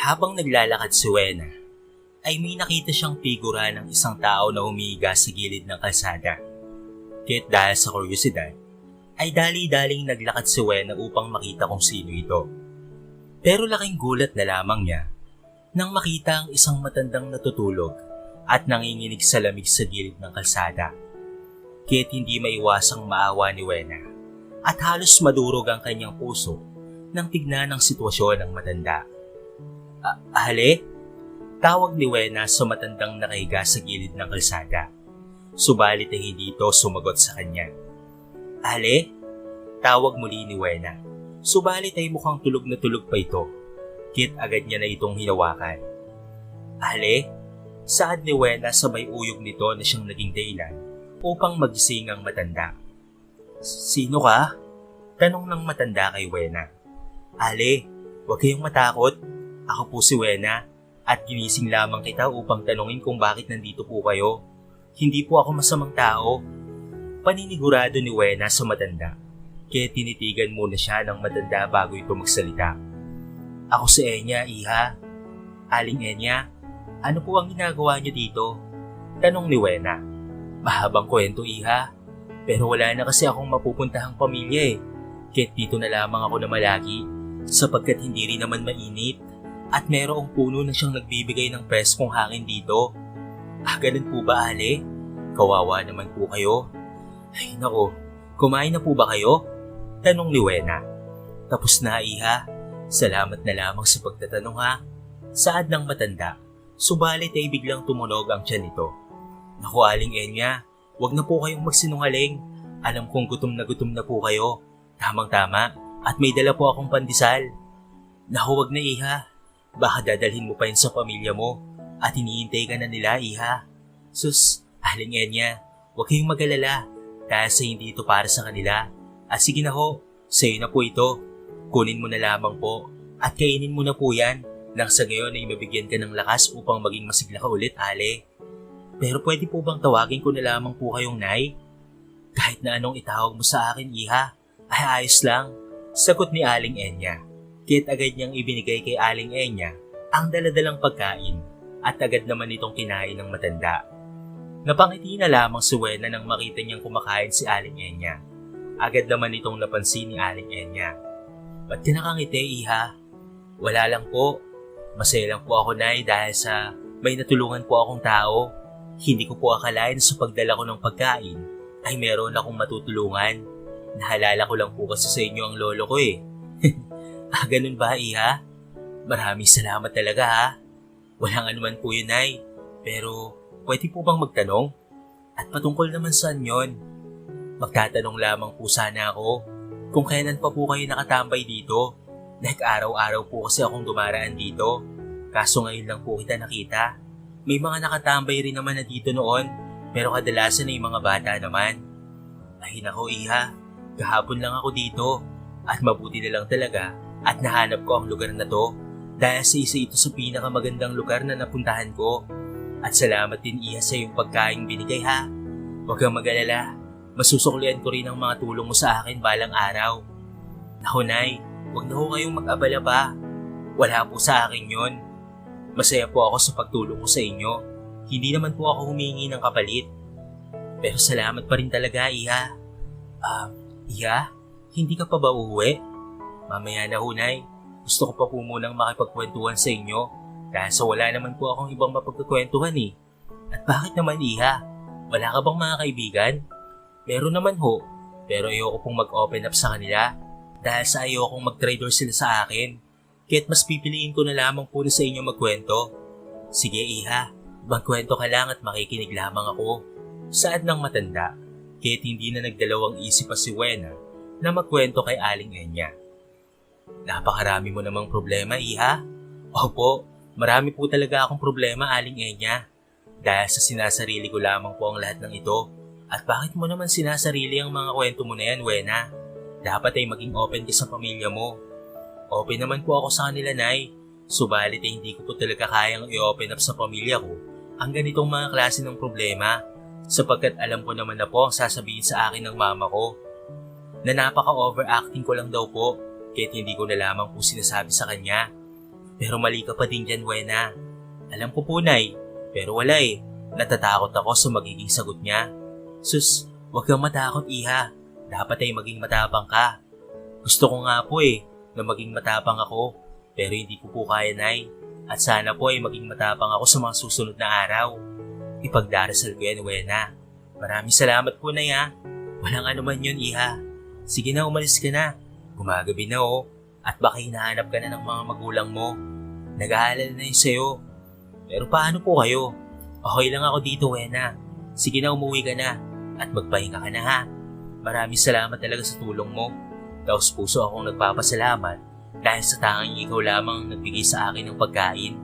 Habang naglalakad si Wena, ay may nakita siyang figura ng isang tao na umiiga sa gilid ng kalsada. Kaya't dahil sa kuryosidad, ay dali-daling naglakad si Wena upang makita kung sino ito. Pero laking gulat na lamang niya nang makita ang isang matandang natutulog at nanginginig sa lamig sa gilid ng kalsada. Kaya't hindi maiwasang maawa ni Wena at halos madurog ang kanyang puso nang tignan ang sitwasyon ng matanda. Ah, hali? Tawag ni Wena sa matandang nakahiga sa gilid ng kalsada. Subalit ay hindi ito sumagot sa kanya. Ale? Tawag muli ni Wena. Subalit ay mukhang tulog na tulog pa ito. Kit agad niya na itong hinawakan. Ale? Saad ni Wena sa may uyog nito na siyang naging dahilan upang magising ang matanda. Sino ka? Tanong ng matanda kay Wena. Ale, huwag kayong matakot. Ako po si Wena at ginising lamang kita upang tanungin kung bakit nandito po kayo. Hindi po ako masamang tao. Paninigurado ni Wena sa matanda. Kaya tinitigan muna siya ng matanda bago ito magsalita. Ako si Enya, iha. Aling Enya, ano po ang ginagawa niyo dito? Tanong ni Wena. Mahabang kwento, iha. Pero wala na kasi akong mapupuntahang pamilya eh. Kaya dito na lamang ako na malagi sapagkat hindi rin naman mainit at merong puno na siyang nagbibigay ng preskong hangin dito. Ah, ganun po ba, Ale? Kawawa naman po kayo. Ay, nako. Kumain na po ba kayo? Tanong ni Wena. Tapos na, iha. Salamat na lamang sa pagtatanong ha. Saad ng matanda, subalit ay biglang tumunog ang tiyan nito. Naku, Aling Enya, wag na po kayong magsinungaling. Alam kong gutom na gutom na po kayo. Tamang-tama, at may dala po akong pandesal. Naku, wag na iha. Baka dadalhin mo pa yun sa pamilya mo at hinihintay ka na nila, iha. Sus, Aling Enya, huwag kayong magalala dahil sa hindi ito para sa kanila. Ah, sige na ho, sa'yo na po ito. Kunin mo na lamang po at kainin mo na po yan nang sa gayon ay mabigyan ka ng lakas upang maging masigla ka ulit, Ale. Pero pwede po bang tawagin ko na lamang po kayong Nay? Kahit na anong itawag mo sa akin, Iha, ay ayos lang. Sagot ni Aling Enya. Kit agad niyang ibinigay kay Aling Enya ang daladalang pagkain at agad naman itong kinain ng matanda. Napangiti na lamang si Wena nang makita niyang kumakain si Aling Enya. Agad naman itong napansin ni Aling Enya. Ba't ka nakangiti, Iha? Wala lang po. Masaya lang po ako, Nay, dahil sa may natulungan po akong tao. Hindi ko po akalain sa pagdala ko ng pagkain ay meron akong matutulungan. Nahalala ko lang po kasi sa inyo ang lolo ko eh. ah, ganun ba, Iha? Maraming salamat talaga ha. Walang anuman po yun, Nay. Pero pwede po bang magtanong? At patungkol naman saan yon? Magtatanong lamang po sana ako kung kailan pa po kayo nakatambay dito. Nag-araw-araw po kasi akong dumaraan dito. Kaso ngayon lang po kita nakita. May mga nakatambay rin naman na dito noon, pero kadalasan ay mga bata naman. Ay nako iha, kahapon lang ako dito at mabuti na lang talaga at nahanap ko ang lugar na to dahil sa isa ito sa pinakamagandang lugar na napuntahan ko. At salamat din iha sa iyong pagkain binigay ha. Huwag kang mag-alala, masusuklian ko rin ang mga tulong mo sa akin balang araw. Naku nay, huwag na ho kayong mag-abala pa. Wala po sa akin yon. Masaya po ako sa pagtulong ko sa inyo. Hindi naman po ako humingi ng kapalit. Pero salamat pa rin talaga, Iha. Ah, Iha, hindi ka pa ba uuwi? Mamaya na hunay. Gusto ko pa po munang makipagkwentuhan sa inyo dahil sa wala naman po akong ibang mapagkakwentuhan eh. At bakit naman, Iha? Wala ka bang mga kaibigan? Meron naman ho, pero ayoko pong mag-open up sa kanila dahil sa ayokong mag-traitor sila sa akin. Kaya't mas pipiliin ko na lamang po na sa inyo magkwento. Sige iha, magkwento ka lang at makikinig lamang ako. Saad ng matanda, kaya't hindi na nagdalawang isip pa si Wena na magkwento kay Aling Enya. Napakarami mo namang problema, iha. Opo, marami po talaga akong problema, Aling Enya. Dahil sa sinasarili ko lamang po ang lahat ng ito. At bakit mo naman sinasarili ang mga kwento mo na yan, Wena? Dapat ay maging open ka sa pamilya mo. Open naman po ako sa kanila, Nay. Subalit ay hindi ko po talaga kayang i-open up sa pamilya ko ang ganitong mga klase ng problema sapagkat alam ko naman na po ang sasabihin sa akin ng mama ko na napaka-overacting ko lang daw po kahit hindi ko na lamang po sinasabi sa kanya. Pero mali ka pa din dyan, Wena. Alam ko po, Nay. Pero wala eh. Natatakot ako sa magiging sagot niya. Sus, huwag kang matakot, Iha. Dapat ay maging matapang ka. Gusto ko nga po eh, na maging matapang ako. Pero hindi ko po kaya, Nay. At sana po ay maging matapang ako sa mga susunod na araw. Ipagdarasal ko yan, Wena. Maraming salamat po, Nay, ha. Walang anuman yun, Iha. Sige na, umalis ka na. Gumagabi na, oh. At baka hinahanap ka na ng mga magulang mo. Nag-aalala na yun sa'yo. Pero paano po kayo? Okay lang ako dito, Wena. Sige na, umuwi ka na. At magpahinga ka na, ha. Maraming salamat talaga sa tulong mo. Taos puso akong nagpapasalamat dahil sa tanging ikaw lamang nagbigay sa akin ng pagkain.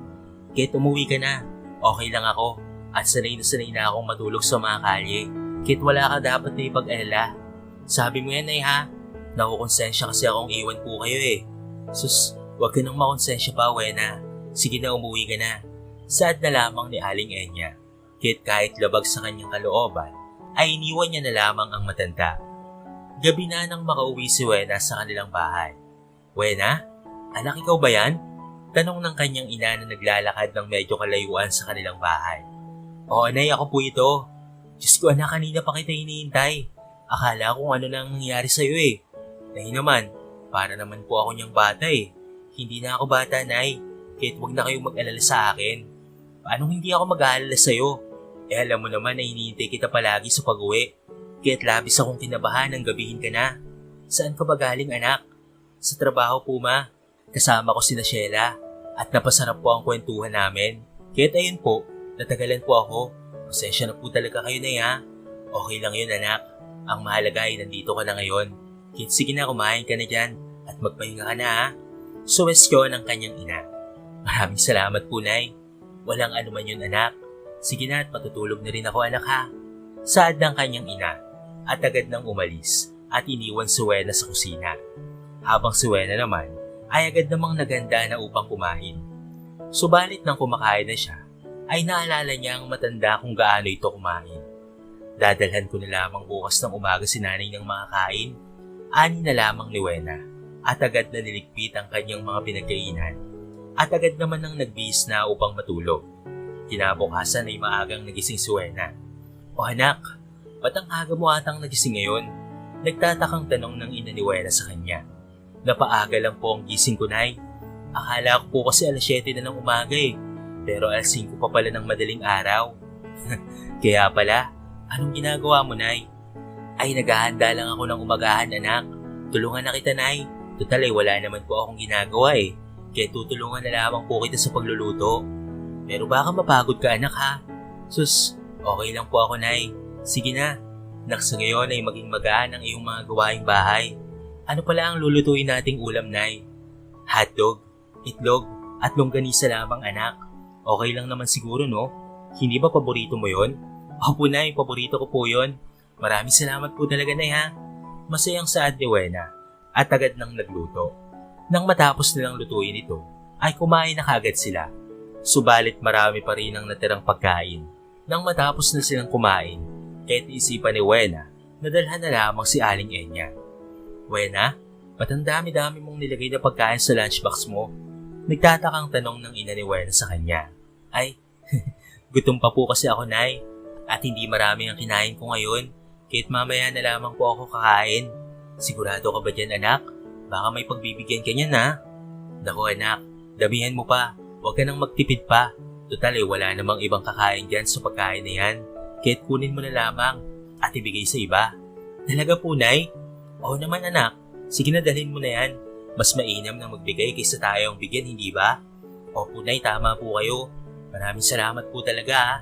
Kahit umuwi ka na, okay lang ako. At sanay na sanay na akong matulog sa mga kalye. Kahit wala ka dapat na ipag-alala. Sabi mo yan ay ha, nakukonsensya kasi akong iwan po kayo eh. Sus, wag ka nang makonsensya pa, Wena. Sige na, umuwi ka na. Sad na lamang ni Aling Enya. Kahit kahit labag sa kanyang kalooban, ay iniwan niya na lamang ang matanda. Gabi na nang makauwi si Wena sa kanilang bahay. Wena, anak ikaw ba yan? Tanong ng kanyang ina na naglalakad ng medyo kalayuan sa kanilang bahay. Oo, nay, ako po ito. Diyos ko, anak, kanina pa kita hinihintay. Akala ko ano nang nangyari sa'yo eh. Nay naman, para naman po ako niyang bata eh. Hindi na ako bata, Nay. Kahit wag na kayong mag-alala sa akin. Paano hindi ako mag-aalala sa'yo? Eh alam mo naman na hinihintay kita palagi sa pag-uwi. Kaya't labis akong kinabahan ng gabihin ka na. Saan ka ba galing anak? Sa trabaho po ma. Kasama ko si Sheila at napasarap po ang kwentuhan namin. Kaya't ayun po, natagalan po ako. Pasensya na po talaga kayo na ya. Okay lang yun anak. Ang mahalaga ay nandito ka na ngayon. Kit sige na kumain ka na dyan at magpahinga ka na ha. Suwestyon ang kanyang ina. Maraming salamat po, Nay. Walang anuman yun, anak. Sige na at matutulog na rin ako, anak ha. Saad ng kanyang ina at agad nang umalis at iniwan si Wena sa kusina. Habang si Wena naman ay agad namang naganda na upang kumain. Subalit nang kumakain na siya, ay naalala niya ang matanda kung gaano ito kumain. Dadalhan ko na lamang bukas ng umaga si nanay ng mga kain ani na lamang ni Wena at agad na niligpit ang kanyang mga pinagkainan at agad naman nang nagbihis na upang matulog. Kinabukasan ay maagang nagising si Wena. O anak, ba't ang aga mo atang nagising ngayon? Nagtatakang tanong ng ina ni Wena sa kanya. Napaaga lang po ang gising ko, Nay. Akala ko po kasi alas 7 na ng umaga eh. Pero alas 5 pa pala ng madaling araw. Kaya pala, anong ginagawa mo, Nay? Ay, naghahanda lang ako ng umagahan, anak. Tulungan na kita, Nay. Total ay wala naman po akong ginagawa eh. Kaya tutulungan na lamang po kita sa pagluluto. Pero baka mapagod ka, anak ha. Sus, okay lang po ako, Nay. Sige na. Nak sa ngayon ay maging magaan ang iyong mga gawaing bahay. Ano pala ang lulutuin nating ulam, Nay? Hotdog, itlog, at longganisa lamang, anak. Okay lang naman siguro, no? Hindi ba paborito mo yon? Opo, Nay. Paborito ko po yon. Maraming salamat po talaga, Nay, ha? Masayang saad ni Wena at agad nang nagluto. Nang matapos nilang lutuin ito, ay kumain na kagad sila. Subalit marami pa rin ang natirang pagkain. Nang matapos na silang kumain, kahit isipan ni Wena, nadalhan na lamang si Aling Enya. Wena, ba't ang dami-dami mong nilagay na pagkain sa lunchbox mo? Nagtatakang tanong ng ina ni Wena sa kanya. Ay, gutom pa po kasi ako, Nay. At hindi marami ang kinain ko ngayon. Kahit mamaya na lamang po ako kakain. Sigurado ka ba dyan, anak? Baka may pagbibigyan ka niyan, ha? Naku, anak. Damihan mo pa. Huwag ka nang magtipid pa. Total eh, wala namang ibang kakain dyan sa pagkain na yan. Kahit kunin mo na lamang at ibigay sa iba. Talaga po, Nay? Oo naman, anak. Sige na, dalhin mo na yan. Mas mainam na magbigay kaysa tayo ang bigyan, hindi ba? Opo, Nay, tama po kayo. Maraming salamat po talaga, ha?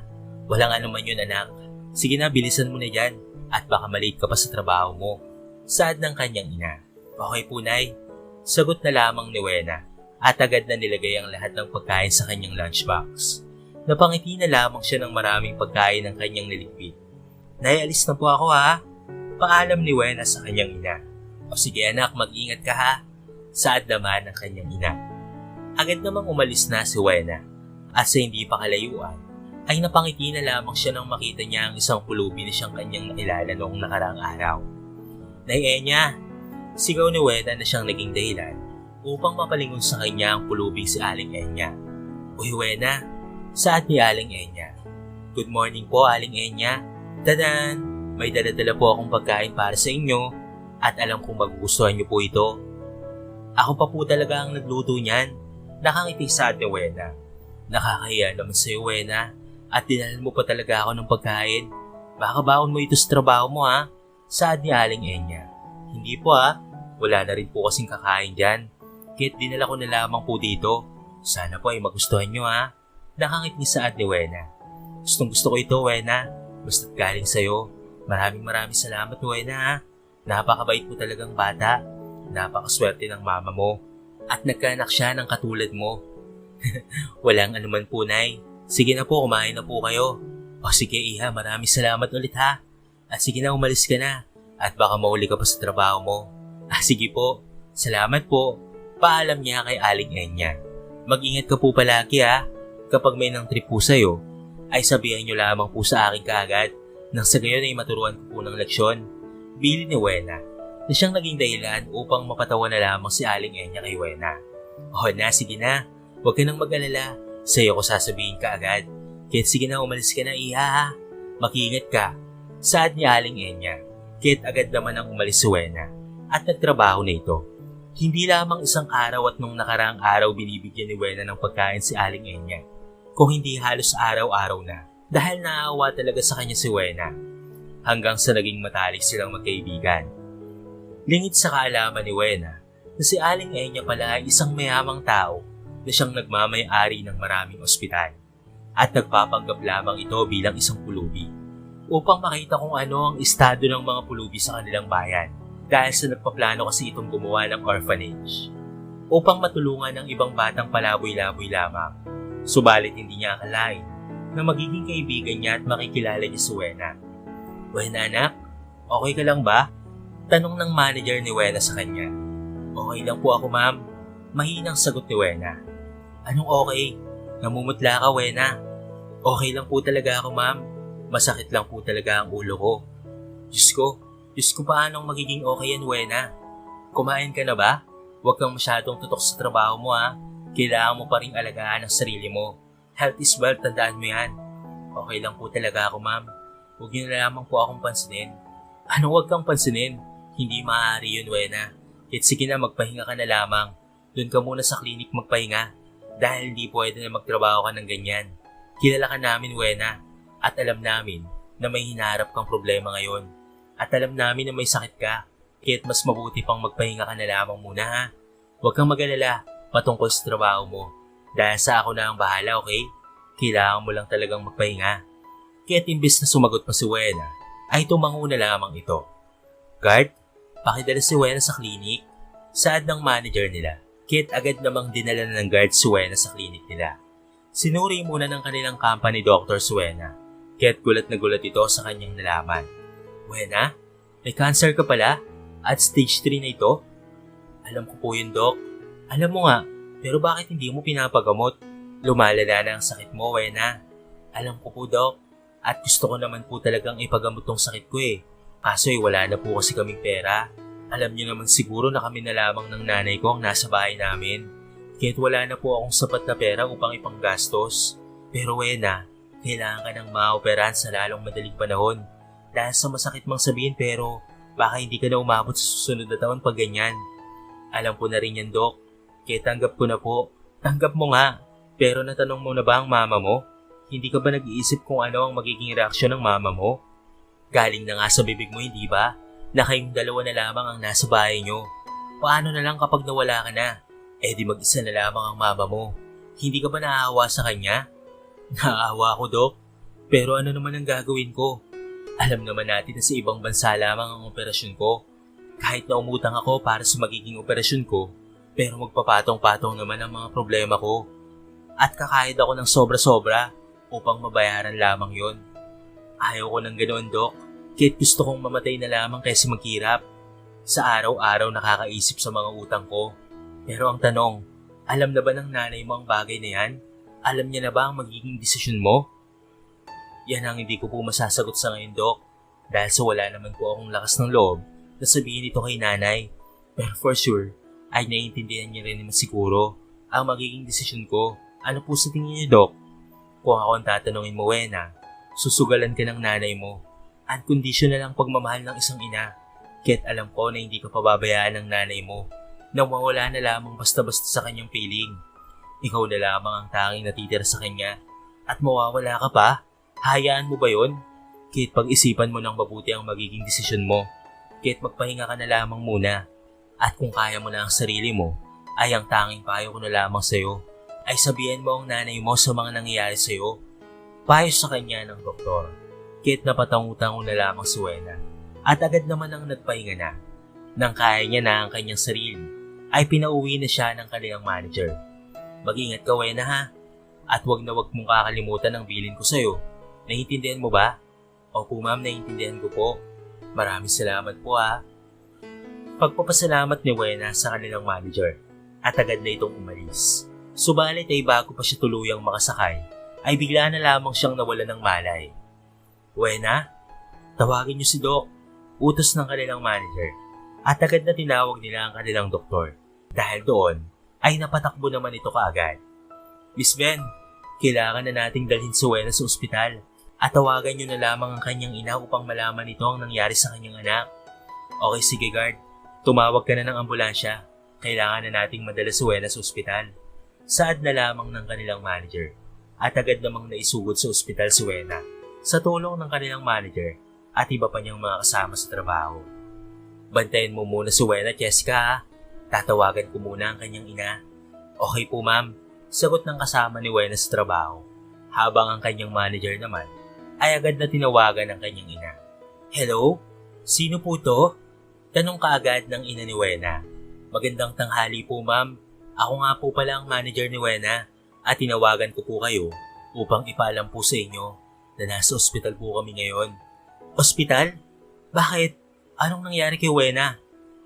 Walang anuman yun, anak. Sige na, bilisan mo na dyan at baka malate ka pa sa trabaho mo. Saad ng kanyang ina. Okay po, Nay. Sagot na lamang ni Wena at agad na nilagay ang lahat ng pagkain sa kanyang lunchbox. Napangiti na lamang siya ng maraming pagkain ng kanyang niligpit. Nay, alis na po ako ha. Paalam ni Wena sa kanyang ina. O sige anak, mag-ingat ka ha. Saad naman ng kanyang ina. Agad namang umalis na si Wena at sa hindi pa kalayuan ay napangiti na lamang siya nang makita niya ang isang pulubi na siyang kanyang nakilala noong nakaraang araw. Nay Enya, sigaw ni Wena na siyang naging dahilan upang mapalingon sa kanya ang pulubing si Aling Enya. Uy, Wena, saan ni Aling Enya? Good morning po, Aling Enya. Tadan! May daladala po akong pagkain para sa inyo at alam kong magugustuhan niyo po ito. Ako pa po talaga ang nagluto niyan. Nakangiti sa ate Wena. Nakakahiya naman sa'yo, Wena. At dinalhan mo pa talaga ako ng pagkain. Baka baon mo ito sa trabaho mo, ha? Saad ni Aling Enya. Hindi po, ha? Wala na rin po kasing kakain dyan. Kahit dinala ko na lamang po dito. Sana po ay magustuhan nyo, ha? Nakangit ni Saad ni Wena. Gustong gusto ko ito, Wena. Basta't galing sa'yo. Maraming maraming salamat, Wena, ha? Napakabait mo talagang bata. Napakaswerte ng mama mo. At nagkaanak siya ng katulad mo. Walang anuman po, Nay. Sige na po, kumain na po kayo. O sige, Iha, maraming salamat ulit ha. At sige na, umalis ka na. At baka mauli ka pa sa trabaho mo. Ah, sige po. Salamat po. Paalam niya kay Aling Enya. Mag-ingat ka po palagi ha. Kapag may nang trip po sa'yo, ay sabihan niyo lamang po sa akin kaagad nang sa gayon ay maturuan ko po ng leksyon. Bili ni Wena na siyang naging dahilan upang mapatawa na lamang si Aling Enya kay Wena. O na, sige na. Huwag ka nang mag-alala. Sa'yo ko sasabihin ka agad. Kahit sige na umalis ka na iha ha. Makiingat ka. Saad ni Aling Enya. Kahit agad naman ang umalis si Wena. At nagtrabaho na ito. Hindi lamang isang araw at nung nakaraang araw binibigyan ni Wena ng pagkain si Aling Enya. Kung hindi halos araw-araw na. Dahil naawa talaga sa kanya si Wena. Hanggang sa naging matalik silang magkaibigan. Lingit sa kaalaman ni Wena na si Aling Enya pala ay isang mayamang tao na siyang nagmamay-ari ng maraming ospital at nagpapanggap lamang ito bilang isang pulubi upang makita kung ano ang estado ng mga pulubi sa kanilang bayan dahil sa nagpaplano kasi itong gumawa ng orphanage upang matulungan ng ibang batang palaboy-laboy lamang. Subalit hindi niya akalain na magiging kaibigan niya at makikilala niya si Wena. Wena anak, okay ka lang ba? Tanong ng manager ni Wena sa kanya. Okay lang po ako ma'am. Mahinang sagot ni Wena. Anong okay? Namumutla ka, Wena. Okay lang po talaga ako, ma'am. Masakit lang po talaga ang ulo ko. Diyos ko, Diyos ko paanong magiging okay yan, Wena? Kumain ka na ba? Huwag kang masyadong tutok sa trabaho mo, ha? Kailangan mo pa rin alagaan ang sarili mo. Health is wealth, tandaan mo yan. Okay lang po talaga ako, ma'am. Huwag niyo na lamang po akong pansinin. Ano huwag kang pansinin? Hindi maaari yun, Wena. Kahit sige na, magpahinga ka na lamang. Doon ka muna sa klinik magpahinga dahil hindi pwede na magtrabaho ka ng ganyan. Kilala ka namin, Wena, at alam namin na may hinaharap kang problema ngayon. At alam namin na may sakit ka, kaya't mas mabuti pang magpahinga ka na lamang muna ha. Huwag kang mag-alala patungkol sa trabaho mo. Dahil sa ako na ang bahala, okay? Kailangan mo lang talagang magpahinga. Kaya't imbis na sumagot pa si Wena, ay tumango na lamang ito. Guard, pakidala si Wena sa klinik. Saad ng manager nila. Kit agad namang dinala na ng guard Suena sa klinik nila. Sinuri muna ng kanilang company Dr. Suena. Kit gulat na gulat ito sa kanyang nalaman. Wena, may cancer ka pala? At stage 3 na ito? Alam ko po yun, Doc. Alam mo nga, pero bakit hindi mo pinapagamot? Lumalala na ang sakit mo, Wena. Alam ko po, Doc. At gusto ko naman po talagang ipagamot tong sakit ko eh. Kaso eh, wala na po kasi kaming pera. Alam niyo naman siguro na kami na lamang ng nanay ko ang nasa bahay namin. Kahit wala na po akong sapat na pera upang ipanggastos. Pero Wena, kailangan ka ng maoperahan sa lalong madaling panahon. Dahil sa masakit mang sabihin pero baka hindi ka na umabot sa susunod na taon pag ganyan. Alam ko na rin yan, Dok. Kaya tanggap ko na po. Tanggap mo nga. Pero natanong mo na ba ang mama mo? Hindi ka ba nag-iisip kung ano ang magiging reaksyon ng mama mo? Galing na nga sa bibig mo, hindi ba? Na kayong dalawa na lamang ang nasa bahay nyo. Paano na lang kapag nawala ka na? Eh di mag-isa na lamang ang mama mo. Hindi ka ba naaawa sa kanya? Naaawa ako, Dok. Pero ano naman ang gagawin ko? Alam naman natin na sa ibang bansa lamang ang operasyon ko. Kahit na umutang ako para sa magiging operasyon ko, pero magpapatong-patong naman ang mga problema ko. At kakayod ako ng sobra-sobra upang mabayaran lamang yon. Ayaw ko ng ganoon, Dok. Kahit gusto kong mamatay na lamang kaysa maghirap. Sa araw-araw nakakaisip sa mga utang ko. Pero ang tanong, alam na ba ng nanay mo ang bagay na yan? Alam niya na ba ang magiging desisyon mo? Yan ang hindi ko po masasagot sa ngayon, Dok. Dahil sa wala naman po akong lakas ng loob na sabihin ito kay nanay. Pero for sure, ay naiintindihan niya rin naman siguro ang magiging desisyon ko. Ano po sa tingin niyo, Dok? Kung ako ang tatanungin mo, Wena, susugalan ka ng nanay mo. Unconditional ang pagmamahal ng isang ina. Kaya't alam ko na hindi ka pababayaan ng nanay mo nang mawala na lamang basta-basta sa kanyang piling. Ikaw na lamang ang tanging natitira sa kanya at mawawala ka pa? Hayaan mo ba yon? Kahit pag-isipan mo ng mabuti ang magiging desisyon mo. Kahit magpahinga ka na lamang muna. At kung kaya mo na ang sarili mo, ay ang tanging payo ko na lamang sa'yo ay sabihan mo ang nanay mo sa mga nangyayari sa'yo. Payo sa kanya ng doktor. Kahit napatangutango na lamang si Wena. At agad naman ang nagpahinga na. Nang kaya niya na ang kanyang sarili, ay pinauwi na siya ng kanilang manager. Mag-ingat ka, Wena ha. At wag na wag mong kakalimutan ang bilin ko sa'yo. Naiintindihan mo ba? Opo ma'am, naiintindihan ko po. Maraming salamat po ha. Pagpapasalamat ni Wena sa kanilang manager at agad na itong umalis. Subalit ay bago pa siya tuluyang makasakay, ay bigla na lamang siyang nawala ng malay. Wena, tawagin niyo si Doc, utos ng kanilang manager, at agad na tinawag nila ang kanilang doktor. Dahil doon, ay napatakbo naman ito kaagad. Miss Ben, kailangan na nating dalhin si Wena sa ospital at tawagan niyo na lamang ang kanyang ina upang malaman ito ang nangyari sa kanyang anak. Okay, sige guard. Tumawag ka na ng ambulansya. Kailangan na nating madala si Wena sa ospital. Saad na lamang ng kanilang manager at agad namang naisugod sa ospital si Wena sa tulong ng kanilang manager at iba pa niyang mga kasama sa trabaho. Bantayan mo muna si Wena, ha? Tatawagan ko muna ang kanyang ina. Okay po ma'am, sagot ng kasama ni Wena sa trabaho. Habang ang kanyang manager naman ay agad na tinawagan ng kanyang ina. Hello? Sino po to? Tanong kaagad ng ina ni Wena. Magandang tanghali po ma'am. Ako nga po pala ang manager ni Wena at tinawagan ko po kayo upang ipaalam po sa inyo na nasa ospital po kami ngayon. Ospital? Bakit? Anong nangyari kay Wena?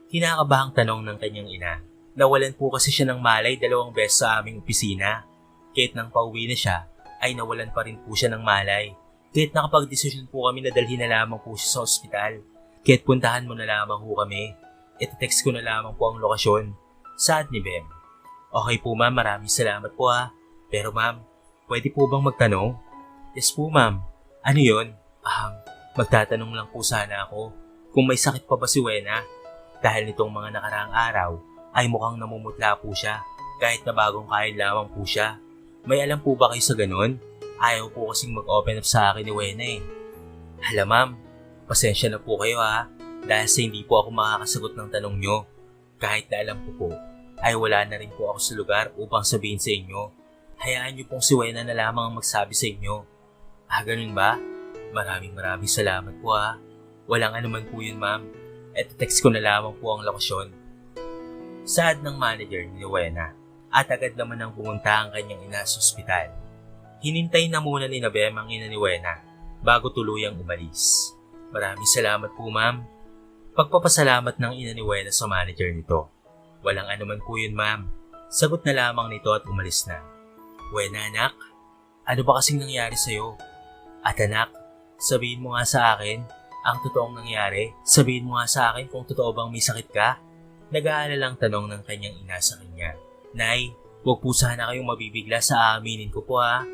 Kinakabahang tanong ng kanyang ina. Nawalan po kasi siya ng malay dalawang beses sa aming opisina. Kahit nang pauwi na siya, ay nawalan pa rin po siya ng malay. Kahit nakapag-desisyon po kami na dalhin na lamang po siya sa ospital. Kahit puntahan mo na lamang po kami. Ito-text ko na lamang po ang lokasyon. Saad ni Bem. Okay po ma'am, maraming salamat po ha. Pero ma'am, pwede po bang magtanong? Yes po ma'am. Ano yon? Um, magtatanong lang po sana ako kung may sakit pa ba si Wena. Dahil nitong mga nakaraang araw ay mukhang namumutla po siya kahit na bagong kain lamang po siya. May alam po ba kayo sa ganun? Ayaw po kasing mag-open up sa akin ni Wena eh. Hala ma'am, pasensya na po kayo ha dahil sa hindi po ako makakasagot ng tanong nyo. Kahit na alam ko po, ay wala na rin po ako sa lugar upang sabihin sa inyo. Hayaan niyo pong si Wena na lamang ang magsabi sa inyo. Ah, ganun ba? Maraming maraming salamat po ha. Walang anuman po yun ma'am. At text ko na lamang po ang lokasyon. Saad ng manager ni Wena at agad naman ang pumunta ang kanyang ina sa ospital. Hinintay na muna ni Nabem ang ina ni Wena bago tuluyang umalis. Maraming salamat po ma'am. Pagpapasalamat ng ina ni Wena sa manager nito. Walang anuman po yun ma'am. Sagot na lamang nito at umalis na. Wena anak, ano ba kasing nangyari sa'yo? At anak, sabihin mo nga sa akin ang totoong nangyari. Sabihin mo nga sa akin kung totoo bang may sakit ka. Nag-aalalang tanong ng kanyang ina sa kanya. Nay, huwag po sana kayong mabibigla sa aaminin ko po ha.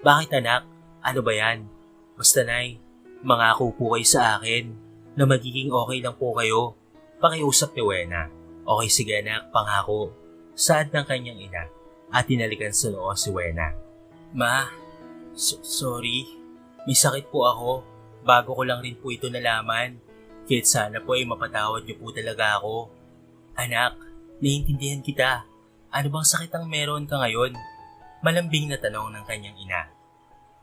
Bakit anak? Ano ba yan? Basta nay, mangako po kayo sa akin na magiging okay lang po kayo. Pakiusap ni Wena. Okay sige anak, pangako. Saad ng kanyang ina at tinalikan sa noo si Wena. Ma, so- sorry. May sakit po ako. Bago ko lang rin po ito nalaman. Kahit sana po ay mapatawad niyo po talaga ako. Anak, naiintindihan kita. Ano bang sakit ang meron ka ngayon? Malambing na tanong ng kanyang ina.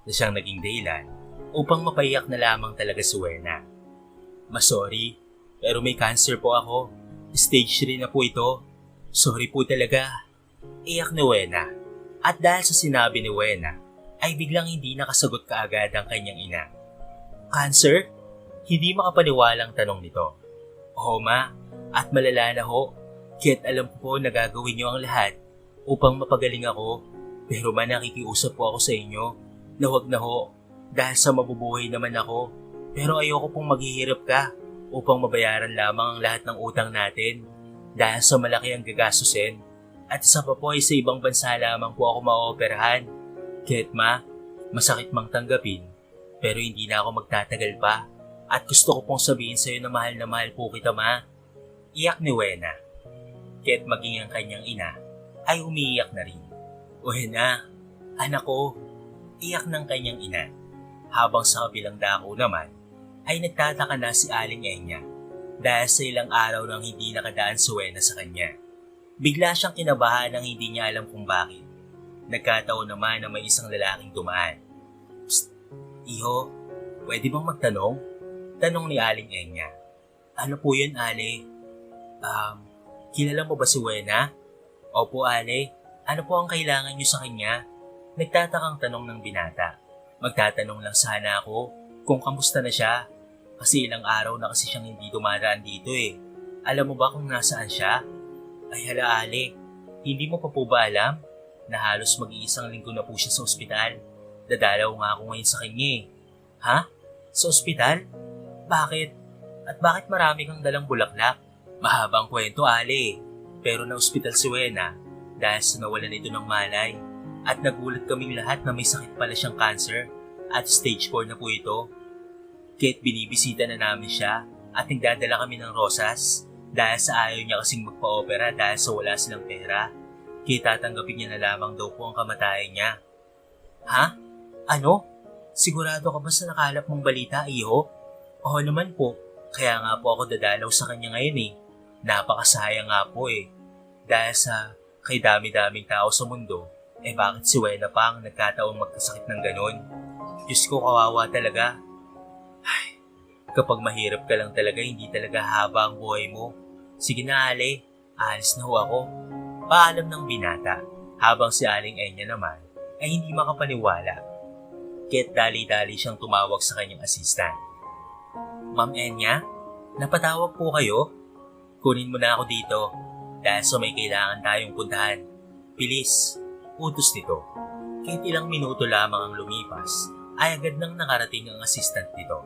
Na siyang naging dahilan upang mapaiyak na lamang talaga si Wena. Masorry, pero may cancer po ako. Stage 3 na po ito. Sorry po talaga. Iyak ni Wena. At dahil sa sinabi ni Wena, ay biglang hindi nakasagot kaagad ang kanyang ina. Cancer? Hindi makapaniwalang tanong nito. Oo ma, at malala na ho. Kaya't alam ko po na gagawin niyo ang lahat upang mapagaling ako. Pero man nakikiusap po ako sa inyo na huwag na ho dahil sa mabubuhay naman ako. Pero ayoko pong maghihirap ka upang mabayaran lamang ang lahat ng utang natin. dahil sa malaki ang gagastusin at isa pa po ay sa ibang bansa lamang po ako maoperahan. Kahit ma, masakit mang tanggapin pero hindi na ako magtatagal pa at gusto ko pong sabihin sa iyo na mahal na mahal po kita ma. Iyak ni Wena. Kahit maging ang kanyang ina ay umiiyak na rin. O na, anak ko, iyak ng kanyang ina. Habang sa kabilang dako naman, ay nagtataka na si Aling Enya dahil sa ilang araw nang hindi nakadaan si Wena sa kanya. Bigla siyang kinabahan nang hindi niya alam kung bakit. Nagkataon naman na may isang lalaking dumaan. Psst, Iho, pwede bang magtanong? Tanong ni Aling Enya. Ano po yun, Ale? Um, kilala mo ba si Wena? Opo, Ale. Ano po ang kailangan niyo sa kanya? Nagtatakang tanong ng binata. Magtatanong lang sana ako kung kamusta na siya. Kasi ilang araw na kasi siyang hindi dumaraan dito eh. Alam mo ba kung nasaan siya? Ay hala Ale, hindi mo pa po ba alam na halos mag-iisang linggo na po siya sa ospital? Dadalaw nga ako ngayon sa kanya eh. Ha? Sa ospital? Bakit? At bakit marami kang dalang bulaklak? Mahabang kwento Ale Pero na ospital si Wena dahil sa nawalan ito ng malay. At nagulat kaming lahat na may sakit pala siyang cancer at stage 4 na po ito. Kahit binibisita na namin siya at nagdadala kami ng rosas dahil sa ayaw niya kasing magpa-opera dahil sa wala silang pera. Kaya tatanggapin niya na lamang daw po ang kamatayan niya. Ha? Ano? Sigurado ka ba sa nakalap mong balita, iho? Oo naman po. Kaya nga po ako dadalaw sa kanya ngayon eh. Napakasaya nga po eh. Dahil sa kay dami-daming tao sa mundo, eh bakit si Wena pa ang nagkataong magkasakit ng ganon? Diyos ko, kawawa talaga. Ay, kapag mahirap ka lang talaga, hindi talaga haba ang buhay mo. Sige na, Ale. Alis na ho ako. Paalam ng binata, habang si Aling Enya naman ay hindi makapaniwala. Kaya't dali-dali siyang tumawag sa kanyang assistant. Ma'am Enya, napatawag po kayo? Kunin mo na ako dito dahil sa may kailangan tayong puntahan. Bilis, utos nito. Kahit ilang minuto lamang ang lumipas, ay agad nang nakarating ang assistant nito.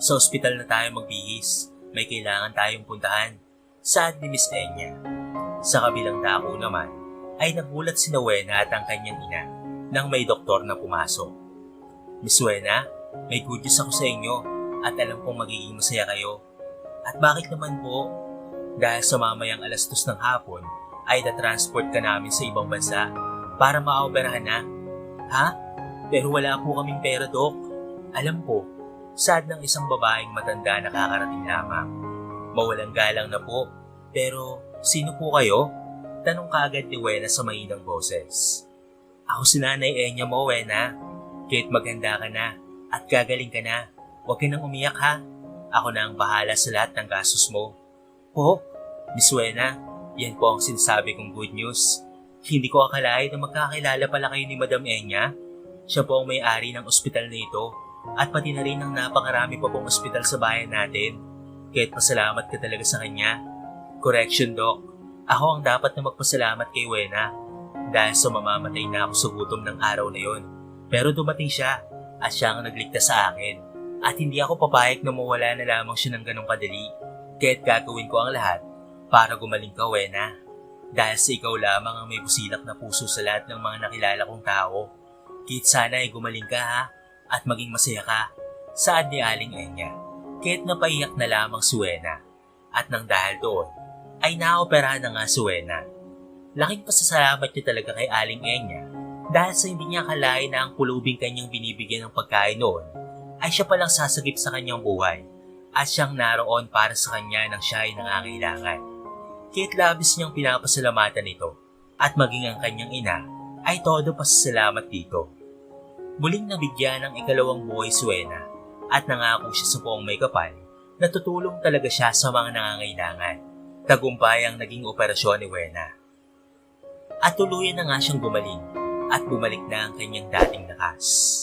Sa ospital na tayo magbihis, may kailangan tayong puntahan. Saan ni Miss Enya? Sa kabilang dako naman, ay nagulat si Nawena at ang kanyang ina nang may doktor na pumasok. Miss Wena, may good news ako sa inyo at alam kong magiging masaya kayo. At bakit naman po? Dahil sa mamayang alas dos ng hapon, ay na-transport ka namin sa ibang bansa para maoperahan na. Ha? Pero wala po kaming pera, Dok. Alam po, sad ng isang babaeng matanda na kakarating lamang. Mawalang galang na po. Pero, sino po kayo? Tanong kaagad ni Wena sa mainang boses. Ako si Nanay Enya mo, Wena. Kahit maganda ka na at gagaling ka na, huwag ka nang umiyak ha. Ako na ang bahala sa lahat ng gastos mo. Po, Miss Wena, yan po ang sinasabi kong good news. Hindi ko akalain na magkakilala pala kayo ni Madam Enya. Siya po ang may-ari ng ospital na ito at pati na rin ng napakarami pa pong ospital sa bayan natin. Kahit pasalamat ka talaga sa kanya. Correction, Doc. Ako ang dapat na magpasalamat kay Wena dahil sa mamamatay na ako sa gutom ng araw na yon. Pero dumating siya at siya ang nagligtas sa akin. At hindi ako papayag na mawala na lamang siya ng ganong kadali. Kaya't gagawin ko ang lahat para gumaling ka, Wena. Dahil sa ikaw lamang ang may busilak na puso sa lahat ng mga nakilala kong tao. Kahit sana ay gumaling ka ha at maging masaya ka. Saan ni Aling Enya? Kaya't napaiyak na lamang si Wena. At nang dahil doon, ay naoperahan na nga si Wena. Laking pasasalamat niya talaga kay Aling Enya dahil sa hindi niya akalain na ang pulubing kanyang binibigyan ng pagkain noon ay siya palang sasagip sa kanyang buhay at siyang naroon para sa kanya nang siya ay nangangailangan. Kaya't labis niyang pinapasalamatan ito at maging ang kanyang ina ay todo pasasalamat dito. Muling nabigyan ng ikalawang buhay si Wena at nangako siya sa buong may kapal na tutulong talaga siya sa mga nangangailangan. Tagumpay ang naging operasyon ni Wena. At tuluyan na nga siyang gumaling at bumalik na ang kanyang dating lakas.